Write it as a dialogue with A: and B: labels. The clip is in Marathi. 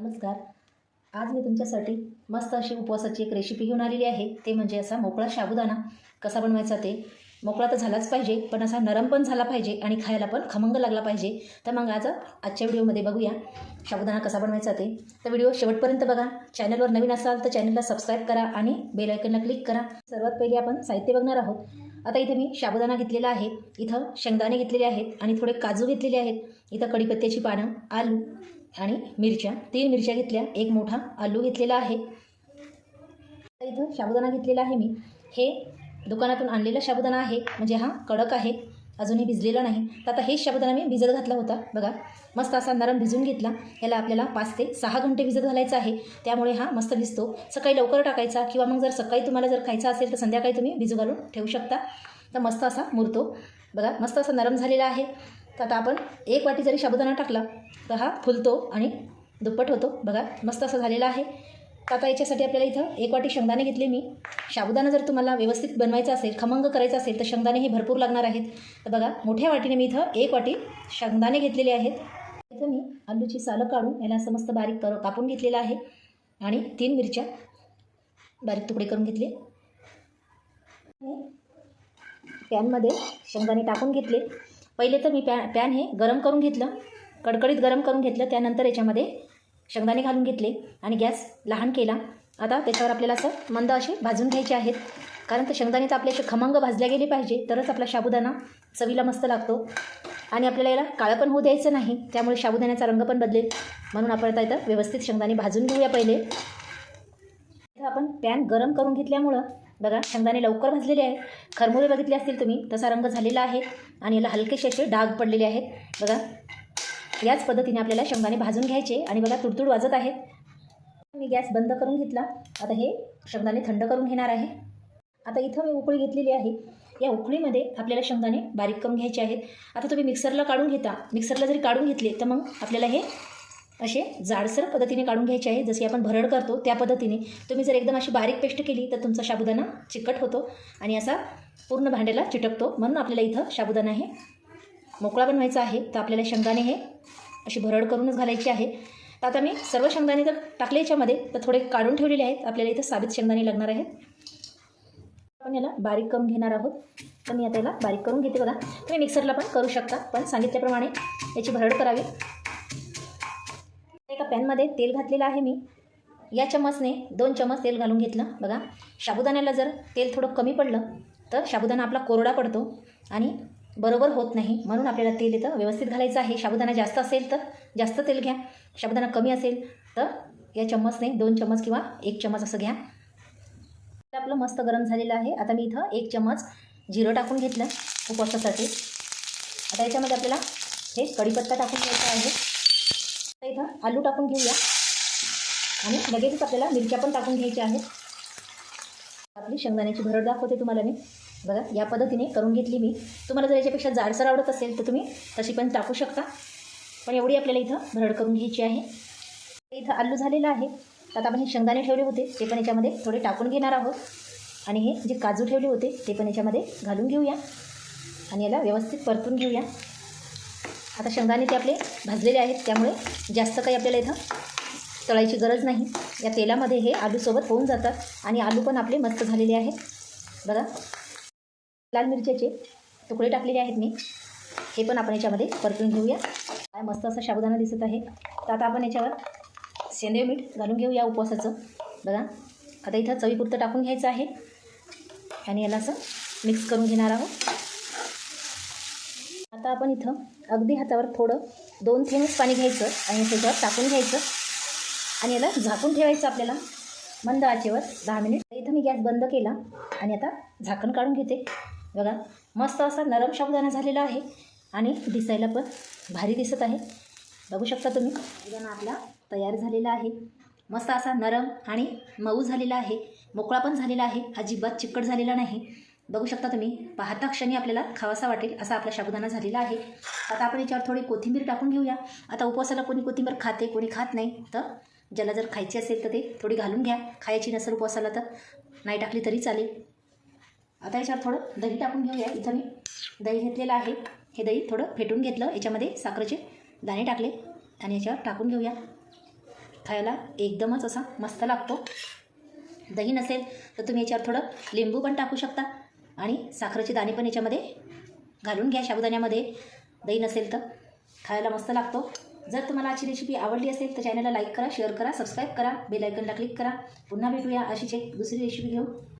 A: नमस्कार. आज मी तुमच्यासाठी मस्त अशी उपवासाची एक रेसिपी घेऊन आलेली आहे. ते म्हणजे असा मोकळा साबुदाणा कसा बनवायचा ते? मोकळा तर झालाच पाहिजे पण असा नरम पण झाला पाहिजे आणि खायला पण खमंग लागला पाहिजे. तर मग आज आजच्या व्हिडिओमध्ये बघूया साबुदाणा कसा बनवायचा ते. तर व्हिडिओ शेवटपर्यंत बघा. चॅनलवर नवीन असाल तर चॅनलला सबस्क्राईब करा आणि बेल आयकनला क्लिक करा. सर्वात पहिले आपण साहित्य बघणार आहोत. आता इथे मी साबुदाणा घेतलेला आहे. इथं शेंगदाणे घेतलेले आहेत आणि थोडे काजू घेतलेले आहेत. इथं कढीपत्त्याची पानं आलू आणि मिरच्या तीन मिरच्या घेतल्या. एक मोठा आलू घेतलेला आहे. इथं साबुदाणा घेतलेला आहे मी. हे दुकानातून आणलेला साबुदाणा आहे. म्हणजे हा कडक आहे. अजूनही भिजलेला नाही. तर आता हेच साबुदाणा मी भिजत घातला होता. बघा मस्त असा नरम भिजून घेतला. याला आपल्याला पाच ते सहा घंटे भिजत घालायचा आहे. त्यामुळे हा मस्त भिजतो. सकाळी लवकर टाकायचा किंवा मग जर सकाळी तुम्हाला जर खायचा असेल तर संध्याकाळी तुम्ही भिजू घालून ठेवू शकता. तर मस्त असा मुरतो. बघा मस्त असा नरम झालेला आहे. तर आता आपण एक वाटी जरी साबुदाणा टाकला तर हा फुलतो आणि दुप्पट होतो. बघा मस्त असा झालेला आहे. तर आता याच्यासाठी आपल्याला इथं एक वाटी शेंगदाणे घेतले मी. साबुदाणा जर तुम्हाला व्यवस्थित बनवायचा असेल खमंग करायचा असेल तर शेंगदाणे हे भरपूर लागणार आहेत. तर बघा मोठ्या वाटीने मी इथं एक वाटी शेंगदाणे घेतलेले आहेत. इथं मी आलूची सालं काढून याला असं मस्त बारीक कर कापून घेतलेलं आहे आणि तीन मिरच्या बारीक तुकडे करून घेतले. पॅनमध्ये शेंगदाणे टाकून घेतले. पहिले तर मी पॅ पॅन हे गरम करून घेतलं. कडकडीत गरम करून घेतलं. त्यानंतर याच्यामध्ये शेंगदाणे घालून घेतले आणि गॅस लहान केला. आता त्याच्यावर आपल्याला असं मंद असे भाजून घ्यायचे आहेत. कारण तर शेंगदाणे तर आपले असे खमंग भाजल्या गेले पाहिजे. तरच आपला साबुदाणा चवीला मस्त लागतो. आणि आपल्याला याला काळं पण होऊ द्यायचं नाही. त्यामुळे साबुदाण्याचा रंग पण बदलेल. म्हणून आपण आता इथं व्यवस्थित शेंगदाणे भाजून घेऊया पहिले. आपण पॅन गरम करून घेतल्यामुळं बघा शेंगदाणे लवकर भाजलेले आहेत. खरमुरे बघितले असतील तुम्ही तसा रंग झालेला आहे. आणि याला हलकेसे असे डाग पडलेले आहेत. बघा याच पद्धतीने आपल्याला शेंगदाणे भाजून घ्यायचे आणि बघा तुडतुड वाजत आहेत मी गॅस बंद करून घेतला. आता हे शेंगदाणे थंड करून घेणार आहे. आता इथं मी उकळी घेतलेली आहे. या उकळीमध्ये आपल्याला शेंगदाणे बारीक करून घ्यायचे आहेत. आता तुम्ही मिक्सरला काढून घेता. मिक्सरला जरी काढून घेतले तर मग आपल्याला हे असे जाडसर पद्धतीने काढून घ्यायचे आहे. जशी आपण भरड करतो त्या पद्धतीने. तुम्ही जर एकदम अशी बारीक पेस्ट केली तर तुमचा साबुदाणा चिकट होतो आणि असा पूर्ण भांड्याला चिटकतो. म्हणून आपल्याला इथं साबुदाणा हे मोकळा बनवायचा आहे. तर आपल्याला शेंगदाणे हे अशी भरड करूनच घालायची आहे. तर आता मी सर्व शेंगदाणे जर टाकले याच्यामध्ये तर थोडे काढून ठेवलेले आहेत. आपल्याला इथं साबित शेंगदाणे लागणार आहेत. आपण याला बारीक करून घेणार आहोत. तर मी आता याला बारीक करून घेते बघा. तुम्ही मिक्सरला पण करू शकता. पण सांगितल्याप्रमाणे याची भरड करावी. एका पॅनमध्ये तेल घातलेलं आहे मी. या चमचने दोन चमच तेल घालून घेतलं. बघा साबुदाण्याला जर तेल थोडं कमी पडलं तर साबुदाणा आपला कोरडा पडतो आणि बरोबर होत नाही. म्हणून आपल्याला तेल इथं व्यवस्थित घालायचं आहे. साबुदाणा जास्त असेल तर जास्त तेल घ्या. साबुदाणा कमी असेल तर या चम्मचने दोन चम्मच किंवा एक चम्मच असं घ्या. आपलं मस्त गरम झालेलं आहे. आता मी इथं एक चम्मच जिरं टाकून घेतलं उपवासासाठी आता याच्यामध्ये आपल्याला हे कढीपत्ता टाकून घ्यायचा आहे. इथं आलू टाकून घेऊया. आणि लगेचच आपल्याला मिरच्या पण टाकून घ्यायच्या आहेत. आपली शेंगदाण्याची भरड दाखवते तुम्हाला मी. बघा या पद्धतीने करून घेतली मी. तुम्हाला जर याच्यापेक्षा जाडसर आवडत असेल तर तुम्ही तशी पण टाकू शकता. पण एवढी आपल्याला इथं भरड करून घ्यायची आहे. इथं आलू झालेलं आहे. तर आता आपण हे शेंगदाणे ठेवले होते. ते पण याच्यामध्ये थोडे टाकून घेणार आहोत. आणि हे जे काजू ठेवले होते ते पण याच्यामध्ये घालून घेऊया. आणि याला व्यवस्थित परतून घेऊया. आता शेंगदाणे ते आपले भाजलेले आहेत त्यामुळे जास्त काही आपल्याला इथं तळायची गरज नाही. या तेलामध्ये हे आलूसोबत होऊन जातात आणि आलू पण आपले मस्त झालेले आहेत. बघा लाल मिरच्याचे तुकडे टाकलेले आहेत मी. हे पण आपण याच्यामध्ये परतून घेऊया. काय मस्त असा साबुदाणा दिसत आहे. तर आता आपण याच्यावर सेंद्रिय मीठ घालून घेऊया उपवासाचं. बघा आता इथं चवीपुरतं टाकून घ्यायचं आहे. आणि याला असं मिक्स करून घेणार आहोत. आता आपण इथं अगदी हातावर थोडं दोन थेंबच पाणी घ्यायचं आणि त्याच्यावर टाकून घ्यायचं. आणि याला झाकून ठेवायचं आपल्याला. मंद आचेवर दहा मिनिट. इथं मी गॅस बंद केला आणि आता झाकण काढून घेते. बघा मस्त असा नरम साबुदाणा झालेला आहे आणि दिसायला पण भारी दिसत आहे. बघू शकता तुम्ही साबुदाणा आपला तयार झालेला आहे. मस्त असा नरम आणि मऊ झालेला आहे. मोकळा पण झालेला आहे. अजिबात चिकट झालेला नाही. बघू शकता तुम्ही. पाहता क्षणी आपल्याला खावासा वाटेल असा आपला साबुदाणा झालेला आहे. आता आपण याच्यावर थोडी कोथिंबीर टाकून घेऊया. आता उपवासाला कोणी कोथिंबीर खाते कोणी खात नाही. तर ज्याला जर खायची असेल तर ते थोडी घालून घ्या. खायची नसेल उपवासाला तर नाही टाकली तरी चालेल. आता याच्यावर थोडं दही टाकून घेऊया. इथं मी दही घेतलेलं आहे. हे दही थोडं फेटून घेतलं. याच्यामध्ये साखरेचे दाणे टाकले आणि याच्यावर टाकून घेऊया. खायला एकदमच असा मस्त लागतो. दही नसेल तर तुम्ही याच्यावर थोडं लिंबू पण टाकू शकता. आणि साखरेचे दाणे पण याच्यामध्ये घालून घ्या साबुदाण्यामध्ये. दही नसेल तर. खायला मस्त लागतो. जर तुम्हाला आजची रेसिपी आवडली असेल तर चॅनलला लाईक करा शेअर करा सबस्क्राईब करा बेल आयकनला क्लिक करा. पुन्हा भेटूया अशीच एक दुसरी रेसिपी घेऊन.